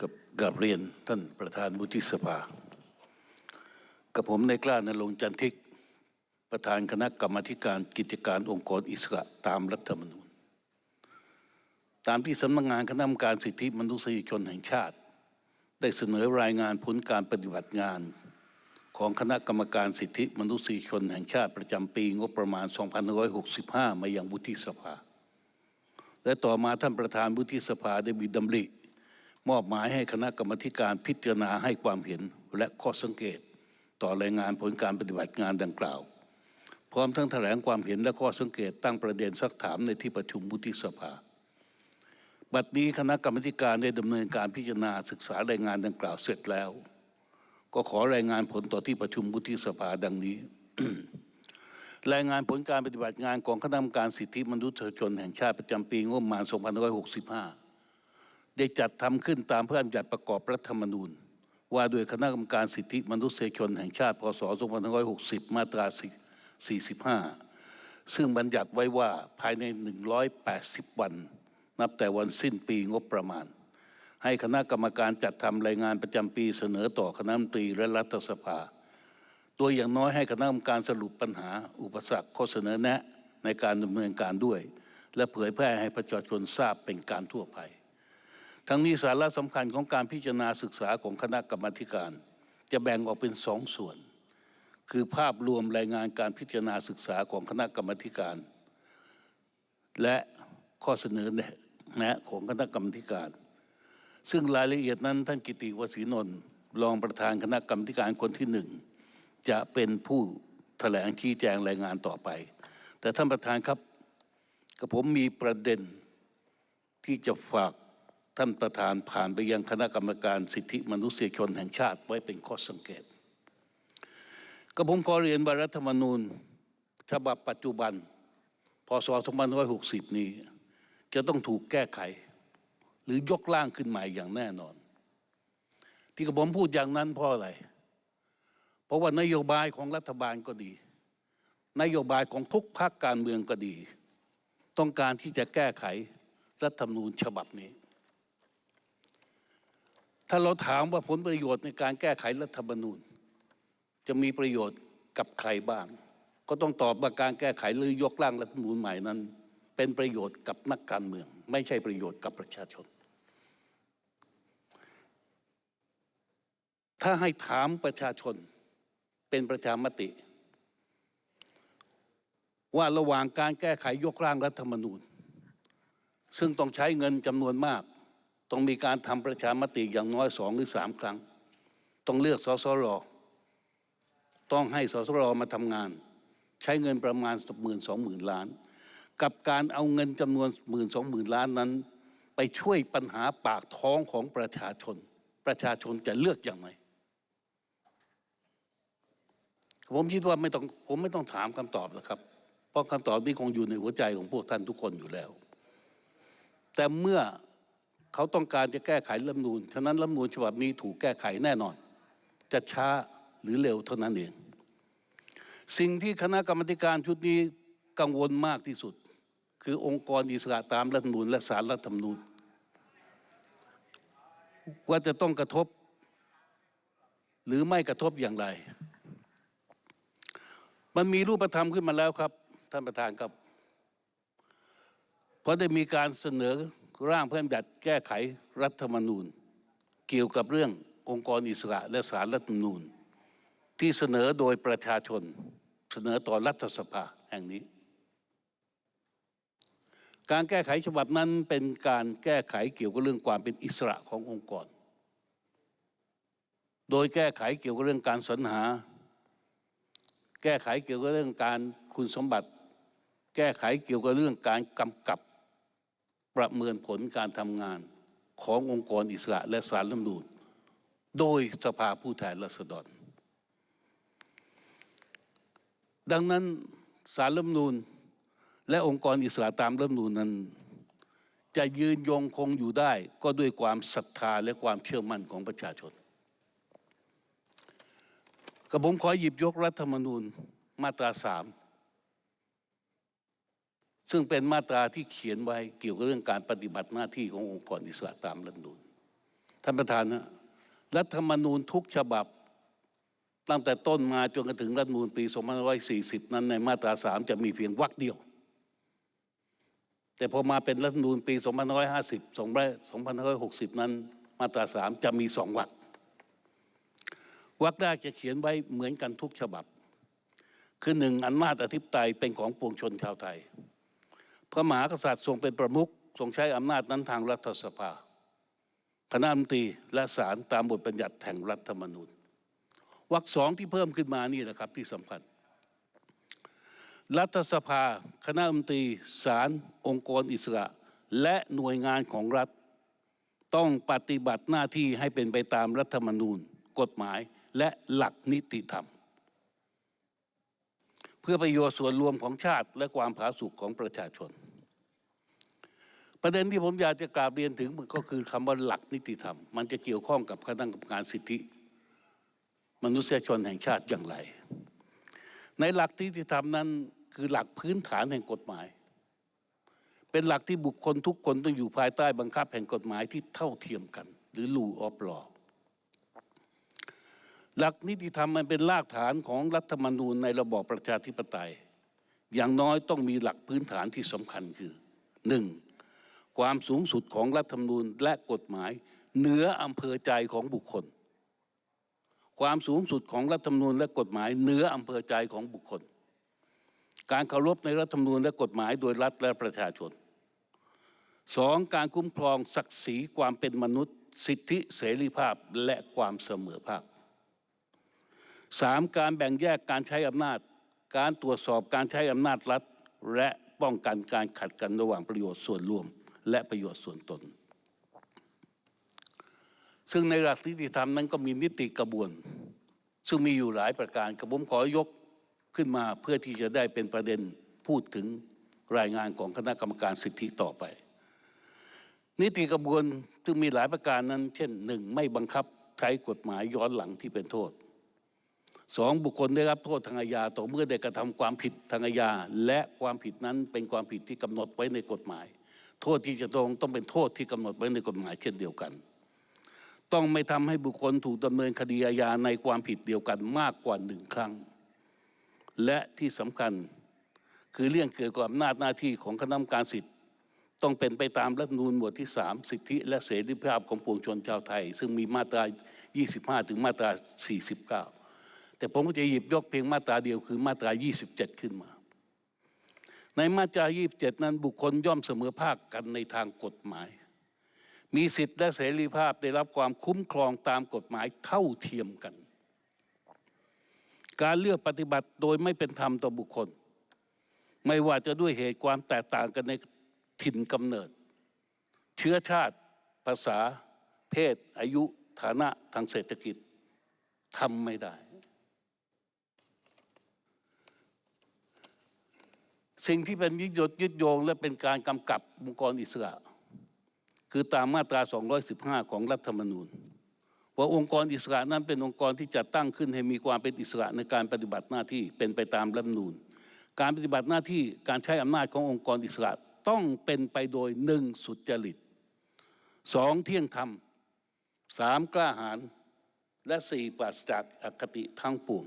กับกับเรียนท่านประธานวุฒิสภา กับผมในกล้านรงจันทิก ประธานคณะกรรมธิการกิจการองค์กรอิสระตามรัฐธรรมนูญ ตามที่สำนักงานคณะกรรมการสิทธิมนุษยชนแห่งชาติ ได้เสนอรายงานผลการปฏิบัติงาน ของคณะกรรมการสิทธิมนุษยชนแห่งชาติประจำปีงบประมาณ 2565 มายังวุฒิสภา และต่อมาท่านประธานวุฒิสภาได้มีดำริ มอบหมายให้คณะกรรมการพิจารณาให้ความเห็นและข้อสังเกต ต่อรายงานผลการปฏิบัติงานดังกล่าว พร้อมทั้งแถลงความเห็นและข้อสังเกตตั้งประเด็นซักถามในที่ประชุมวุฒิสภา บัดนี้คณะกรรมการได้ดำเนินการพิจารณาศึกษารายงานดังกล่าวเสร็จแล้ว ก็ขอรายงานผลต่อที่ประชุมวุฒิสภาดังนี้รายงานผลการปฏิบัติงานของคณะกรรมการสิทธิมนุษยชนแห่งชาติประจำปีงบประมาณ 2565 ได้จัดทำขึ้นตามพระราชบัญญัติประกอบรัฐธรรมนูญ ว่าโดยคณะกรรมการสิทธิมนุษยชนแห่งชาติพศ 2560 มาตรา 45 ซึ่งบัญญัติไว้ว่าภายใน 180 วัน นับแต่วันสิ้นปีงบประมาณ ให้คณะกรรมการจัดทำรายงานประจำปีเสนอต่อคณะมนตรีและรัฐสภาโดยอย่างน้อยให้คณะกรรมการสรุปปัญหา อุปสรรคข้อเสนอแนะในการดำเนินการด้วย และเผยแพร่ให้ประชาชนทราบเป็นการทั่วไป ทั้งนี้สาระสำคัญของการพิจารณาศึกษาของคณะกรรมธิการ จะแบ่งออกเป็นสองส่วน คือภาพรวมรายงานการพิจารณาศึกษาของคณะกรรมธิการ และข้อเสนอแนะของคณะกรรมธิการ ซึ่งรายละเอียดนั้นท่านกิติวสีนนท์รองประธานคณะกรรมธิการคนที่หนึ่งจะเป็นผู้แถลงชี้แจงรายงานต่อไป แต่ท่านประธานครับกับผมมีประเด็นที่จะฝาก ท่านประธานผ่านไปยังคณะกรรมการสิทธิมนุษยชนแห่งชาติไว้เป็นข้อสังเกตก็ผมขอเรียนว่ารัฐธรรมนูญ ฉบับปัจจุบัน พศ 2560 นี้ จะต้องถูกแก้ไข หรือยกร่างขึ้นใหม่อย่างแน่นอน ที่กับผมพูดอย่างนั้นเพราะอะไร เพราะว่านโยบายของรัฐบาลก็ดี นโยบายของทุกพรรคการเมืองก็ดี ต้องการที่จะแก้ไขรัฐธรรมนูญฉบับนี้ ถ้าเราถามว่าผลประโยชน์ในการแก้ไขรัฐธรรมนูญ จะมีประโยชน์กับใครบ้าง ก็ต้องตอบว่าการแก้ไขหรือยกร่างรัฐธรรมนูญใหม่นั้น เป็นประโยชน์กับนักการเมือง ไม่ใช่ประโยชน์กับประชาชน ถ้าให้ถามประชาชนเป็นประชามติ ว่าระหว่างการแก้ไขยกร่างรัฐธรรมนูญ ซึ่งต้องใช้เงินจำนวนมาก ต้องมีการทำประชามติอย่างน้อยสองหรือสามครั้ง ต้องเลือกสสรต้องให้สสรมาทำงาน ใช้เงินประมาณหมื่นสองหมื่นล้าน กับการเอาเงินจำนวนหมื่นสองหมื่นล้านนั้น ไปช่วยปัญหาปากท้องของประชาชน ประชาชนจะเลือกอย่างไรผมคิดว่าไม่ต้องผมไม่ต้องถามคำตอบนะครับ เพราะคำตอบนี้คงอยู่ในหัวใจของพวกท่านทุกคนอยู่แล้ว แต่เมื่อ เขาต้องการจะแก้ไขรัฐมนูญฉะนั้นรัฐมนูญฉบับนี้ถูกแก้ไขแน่นอน จะช้าหรือเร็วเท่านั้นเอง สิ่งที่คณะกรรมการชุดนี้กังวลมากที่สุด คือองค์กรอิสระตามรัฐมนูญและสารรัฐธรรมนูญว่าจะต้องกระทบ หรือไม่กระทบอย่างไร มันมีรูปธรรมขึ้นมาแล้วครับ ท่านประธานครับเพราะได้มีการเสนอ ร่างเพื่อบัญญัติแก้ไขรัฐธรรมนูญ เกี่ยวกับเรื่ององค์กรอิสระและสารรัฐธรรมนูญ ที่เสนอโดยประชาชนเสนอต่อรัฐสภาแห่งนี้ การแก้ไขฉบับนั้นเป็นการแก้ไขเกี่ยวกับเรื่องความเป็นอิสระขององค์กร โดยแก้ไขเกี่ยวกับเรื่องการสรรหา แก้ไขเกี่ยวกับเรื่องการคุณสมบัติ แก้ไขเกี่ยวกับเรื่องการกำกับ ประเมินผลการทำงานขององค์กรอิสระและสารรัฐธรรมนูญโดยสภาผู้แทนราษฎร ดังนั้นสารรัฐมนูญและองค์กรอิสระตามรัฐมนูญนั้น จะยืนยงคงอยู่ได้ก็ด้วยความศรัทธาและความเชื่อมั่นของประชาชนกับผมขอหยิบยกรัฐธรรมนูญมาตราสาม ซึ่งเป็นมาตราที่เขียนไว้เกี่ยวกับเรื่องการปฏิบัติหน้าที่ขององค์กรอิสระตามรัฐธรรมนูญท่านประธานนะรัฐธรรมนูญทุกฉบับ ตั้งแต่ต้นมาจนกระทั่งรัฐธรรมนูญปี2540 นั้นในมาตราสามจะมีเพียงวรรคเดียว แต่พอมาเป็นรัฐธรรมนูญปี2550 2560 นั้น มาตราสามจะมีสองวรรควรรคแรกจะเขียนไว้เหมือนกันทุกฉบับ คือหนึ่งอำนาจอธิปไตยเป็นของปวงชนชาวไทย พระมหากษัตริย์ทรงเป็นประมุขทรงใช้อำนาจนั้นทางรัฐสภา คณะรัฐมนตรีและศาลตามบทบัญญัติแห่งรัฐธรรมนูญวรรคสองที่เพิ่มขึ้นมานี่นะครับที่สำคัญ รัฐสภา คณะรัฐมนตรีศาลองค์กรอิสระ และหน่วยงานของรัฐ ต้องปฏิบัติหน้าที่ให้เป็นไปตามรัฐธรรมนูญ กฎหมายและหลักนิติธรรม เพื่อประโยชน์ส่วนรวมของชาติและความผาสุกของประชาชน ประเด็นที่ผมอยากจะกราบเรียนถึงก็คือคำว่าหลักนิติธรรม มันจะเกี่ยวข้องกับคณะกรรมการสิทธิ มนุษยชนแห่งชาติอย่างไร ในหลักนิติธรรมนั้นคือหลักพื้นฐานแห่งกฎหมาย เป็นหลักที่บุคคลทุกคนต้องอยู่ภายใต้บังคับแห่งกฎหมายที่เท่าเทียมกัน หรือ rule of law หลักนิติธรรมมันเป็นรากฐานของรัฐธรรมนูญในระบอบประชาธิปไตย อย่างน้อยต้องมีหลักพื้นฐานที่สำคัญคือหนึ่ง ความสูงสุดของรัฐธรรมนูญและกฎหมาย เหนืออำเภอใจของบุคคล ความสูงสุดของรัฐธรรมนูญและกฎหมาย เหนืออำเภอใจของบุคคล การเคารพในรัฐธรรมนูญและกฎหมายโดยรัฐและประชาชนสองการคุ้มครองศักดิ์ศรีความเป็นมนุษย์ สิทธิเสรีภาพและความเสมอภาคสามการแบ่งแยกการใช้อำนาจ การตรวจสอบการใช้อำนาจรัฐ และป้องกันการขัดกันระหว่างประโยชน์ส่วนรวม และประโยชน์ส่วนตน ซึ่งในหลักนิติธรรมนั้นก็มีนิติกระบวน ซึ่งมีอยู่หลายประการกระผมขอยกขึ้นมาเพื่อที่จะได้เป็นประเด็นพูดถึงรายงานของคณะกรรมการสิทธิต่อไป นิติกระบวนซึ่งมีหลายประการนั้น เช่นหนึ่งไม่บังคับใช้กฎหมายย้อนหลังที่เป็นโทษสองบุคคลได้รับโทษทางอาญาต่อเมื่อได้กระทำความผิดทางอาญาและความผิดนั้นเป็นความผิดที่กำหนดไว้ในกฎหมาย โทษที่จะต้องต้องเป็นโทษที่กำหนดไว้ในกฎหมายเช่นเดียวกัน ต้องไม่ทำให้บุคคลถูกดำเนินคดีอาญาในความผิดเดียวกันมากกว่าหนึ่งครั้ง และที่สำคัญคือเรื่องเกี่ยวกับอำนาจหน้าที่ของคณะกรรมการสิทธิ์ต้องเป็นไปตามรัฐธรรมนูญหมวดที่ 3 สิทธิและเสรีภาพของปวงชนชาวไทย ซึ่งมีมาตรา 25 ถึงมาตรา 49 แต่ผมก็จะหยิบยกเพียงมาตราเดียวคือมาตรา 27 ขึ้นมา ในมาตรา27 นั้นบุคคลย่อมเสมอภาคกันในทางกฎหมาย มีสิทธิและเสรีภาพได้รับความคุ้มครองตามกฎหมายเท่าเทียมกัน การเลือกปฏิบัติโดยไม่เป็นธรรมต่อบุคคล ไม่ว่าจะด้วยเหตุความแตกต่างกันในถิ่นกำเนิด เชื้อชาติ ภาษา เพศ อายุฐานะทางเศรษฐกิจทำไม่ได้ สิ่งที่เป็นยึดยดยึดโยงและเป็นการกำกับองค์กรอิสระ คือตามมาตรา 215 ของรัฐธรรมนูญ ว่าองค์กรอิสระนั้นเป็นองค์กรที่จัดตั้งขึ้นให้มีความเป็นอิสระในการปฏิบัติหน้าที่เป็นไปตามรัฐธรรมนูญ การปฏิบัติหน้าที่การใช้อำนาจขององค์กรอิสระต้องเป็นไปโดยหนึ่งสุจริตสองเที่ยงธรรมสามกล้าหาญและสี่ปราศจากอคติทั้งปวง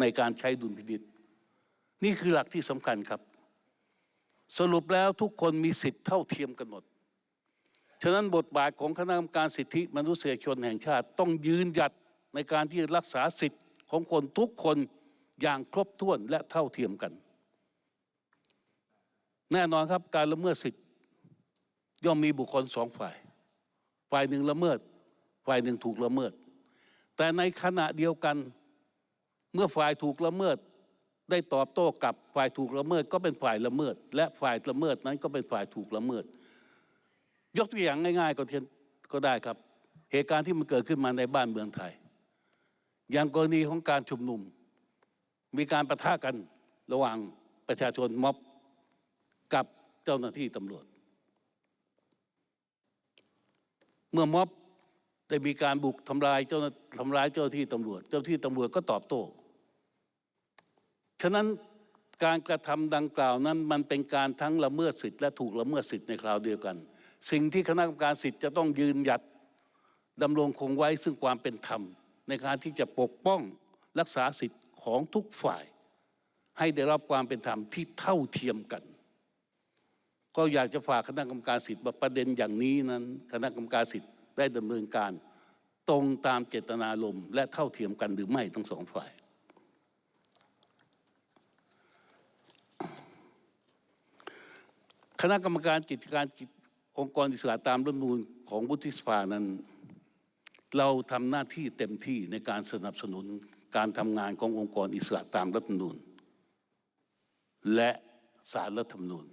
ในการใช้ดุลพินิษ นี่คือหลักที่สำคัญครับ สรุปแล้วทุกคนมีสิทธิ์เท่าเทียมกันหมด ฉะนั้นบทบาทของคณะกรรมการสิทธิมนุษยชนแห่งชาติต้องยืนหยัดในการที่จะรักษาสิทธิ์ของคนทุกคนอย่างครบถ้วนและเท่าเทียมกัน แน่นอนครับการละเมิดสิทธิ์ย่อมมีบุคคลสองฝ่าย ฝ่ายหนึ่งละเมิด ฝ่ายหนึ่งถูกละเมิด แต่ในขณะเดียวกัน เมื่อฝ่ายถูกละเมิด ได้ตอบโต้กับฝ่ายถูกละเมิดก็เป็นฝ่ายละเมิด และฝ่ายละเมิดนั้นก็เป็นฝ่ายถูกละเมิด ยกตัวอย่างง่าย ๆ ก็เทียนก็ได้ครับ เหตุการณ์ที่มันเกิดขึ้นมาในบ้านเมืองไทย อย่างกรณีของการชุมนุม มีการประทะกันระหว่างประชาชนม็อบกับเจ้าหน้าที่ตำรวจ เมื่อม็อบได้มีการบุกทำลายเจ้าทำร้ายเจ้าหน้าที่ตำรวจ เจ้าหน้าที่ตำรวจก็ตอบโต้ ฉะนั้นการกระทำดังกล่าวนั้นมันเป็นการทั้งละเมิดสิทธิ์และถูกละเมิดสิทธิ์ในคราวเดียวกัน สิ่งที่คณะกรรมการสิทธิ์จะต้องยืนหยัดดำรงคงไว้ซึ่งความเป็นธรรม ในการที่จะปกป้องรักษาสิทธิ์ของทุกฝ่าย ให้ได้รับความเป็นธรรมที่เท่าเทียมกัน ก็อยากจะฝากคณะกรรมการสิทธิ์ว่าประเด็นอย่างนี้นั้น คณะกรรมการสิทธิ์ได้ดำเนินการตรงตามเจตนารมณ์และเท่าเทียมกันหรือไม่ทั้งสองฝ่าย คณะกรรมการกิจการองค์กรอิสระตามรัฐมนูญของวุฒิสภานั้น เราทำหน้าที่เต็มที่ในการสนับสนุนการทำงานขององค์กรอิสระตามรัฐมนูญและสารรัฐธรรมนูญ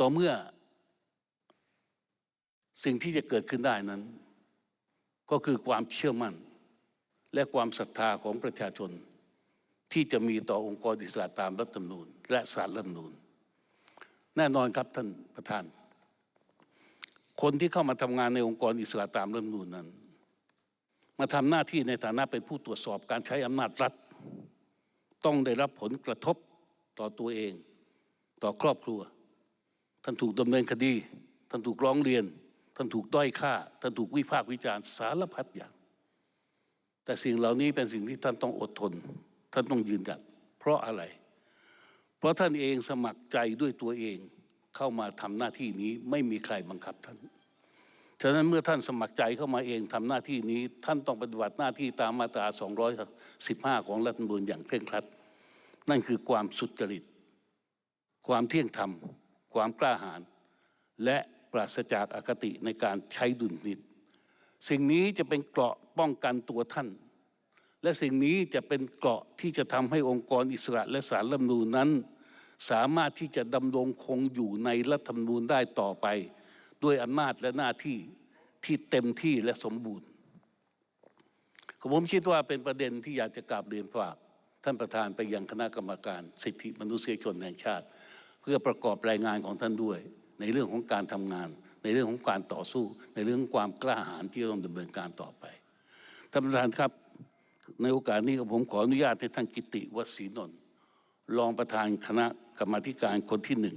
ต่อเมื่อสิ่งที่จะเกิดขึ้นได้นั้น ก็คือความเชื่อมั่น และความศรัทธาของประชาชน ที่จะมีต่อองค์กรอิสระตามรัฐธรรมนูญ และสารรัฐธรรมนูญ แน่นอนครับท่านประธาน คนที่เข้ามาทำงานในองค์กรอิสระตามรัฐมนูญนั้น มาทำหน้าที่ในฐานะเป็นผู้ตรวจสอบการใช้อำนาจรัฐ ต้องได้รับผลกระทบต่อตัวเอง ต่อครอบครัว ท่านถูกดำเนินคดี ท่านถูกร้องเรียน ท่านถูกด้อยค่า ท่านถูกวิพากษ์วิจารณ์สารพัดอย่าง แต่สิ่งเหล่านี้เป็นสิ่งที่ท่านต้องอดทน ท่านต้องยืนหยัดเพราะอะไร ราะท่านเองสมัครใจด้วยตัวเองเข้ามาทำหน้าที่นี้ไม่มีใครบังคับท่าน ฉะนั้นเมื่อท่านสมัครใจเข้ามาเองทำหน้าที่นี้ ท่านต้องปฏิบัติหน้าที่ตามมาตรา 215 ของรัฐธรรมนูญอย่างเคร่งครัด นั่นคือความสุจริต ความเที่ยงธรรม ความกล้าหาญและปราศจากอคติในการใช้ดุลพินิจสิ่งนี้จะเป็นเกราะป้องกันตัวท่าน และสิ่งนี้จะเป็นเกราะที่จะทำให้องค์กรอิสระและสารรัฐธรรมนูญนั้น สามารถที่จะดำรงคงอยู่ในรัฐธรรมนูญได้ต่อไป ด้วยอำนาจและหน้าที่ที่เต็มที่และสมบูรณ์ผมคิดว่าเป็นประเด็นที่อยากจะกราบเรียนฝาก ท่านประธานไปยังคณะกรรมการ สิทธิมนุษยชนแห่งชาติ เพื่อประกอบรายงานของท่านด้วย ในเรื่องของการทำงาน ในเรื่องของการต่อสู้ ในเรื่องความกล้าหาญที่ต้องดำเนินการต่อไปท่านประธานครับ ในโอกาสนี้ผมขออนุญาตให้ท่านกิติวศีนนท์ รองประธานคณะกรรมธิการคนที่หนึ่ง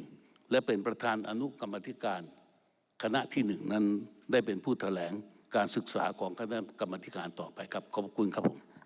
และเป็นประธานอนุกรรมธิการ คณะที่หนึ่งนั้นได้เป็นผู้แถลงการศึกษาของคณะกรรมธิการต่อไปครับขอบคุณครับผม